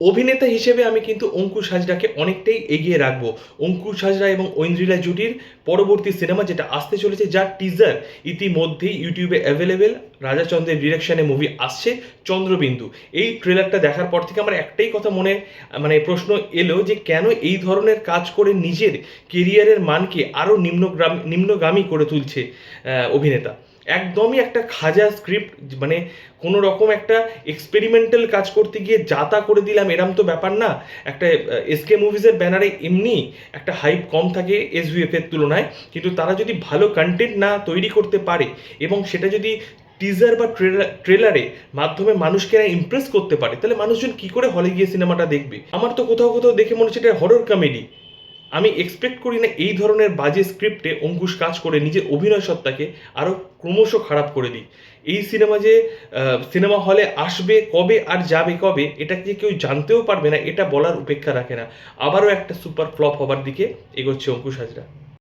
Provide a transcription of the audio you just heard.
অভিনেতা হিসেবে আমি কিন্তু অঙ্কুশ হাজরাকে অনেকটাই এগিয়ে রাখব। অঙ্কুশ হাজরা এবং ঐন্দ্রিলা জুটির পরবর্তী সিনেমা যেটা আসতে চলেছে যার টিজার ইতিমধ্যেই ইউটিউবে অ্যাভেলেবেল রাজাচন্দ্রের ডিরেকশনে মুভি আসছে, চন্দ্রবিন্দু। এই ট্রেলারটা দেখার পর থেকে আমার একটাই কথা মনে মানে প্রশ্ন এলো যে কেন এই ধরনের কাজ করে নিজের কেরিয়ারের মানকে আরও নিম্নগ্রাম, নিম্নগামী করে তুলছে অভিনেতা? একদমই একটা খাজা স্ক্রিপ্ট মানে কোনো রকম একটা এক্সপেরিমেন্টাল কাজ করতে গিয়ে যাতা করে দিলাম, এরম তো ব্যাপার না। একটা এসকে মুভিজের ব্যানারে এমনি একটা হাইপ কম থাকে এসভিএফ এর তুলনায়, কিন্তু তারা যদি ভালো কন্টেন্ট না তৈরি করতে পারে এবং সেটা যদি টিজার বা ট্রেলারে মাধ্যমে মানুষকে ইমপ্রেস করতে পারে, তাহলে মানুষজন কি করে হলে গিয়ে সিনেমাটা দেখবে? আমার তো কোথাও কোথাও দেখে মনে হচ্ছে এটা হরর কমেডি আমি এক্সপেক্ট করি না এই ধরনের বাজে স্ক্রিপ্টে অঙ্কুশ কাজ করে নিজের অভিনয় সত্তাকে আরও ক্রমশ খারাপ করে দিই এই সিনেমা যে সিনেমা হলে আসবে, কবে আর যাবে কবে এটা যে কেউ জানতেও পারবে না, এটা বলার উপেক্ষা রাখে না। আবারও একটা সুপার ফ্লপ হবার দিকে এগোচ্ছে অঙ্কুশ হাজরা।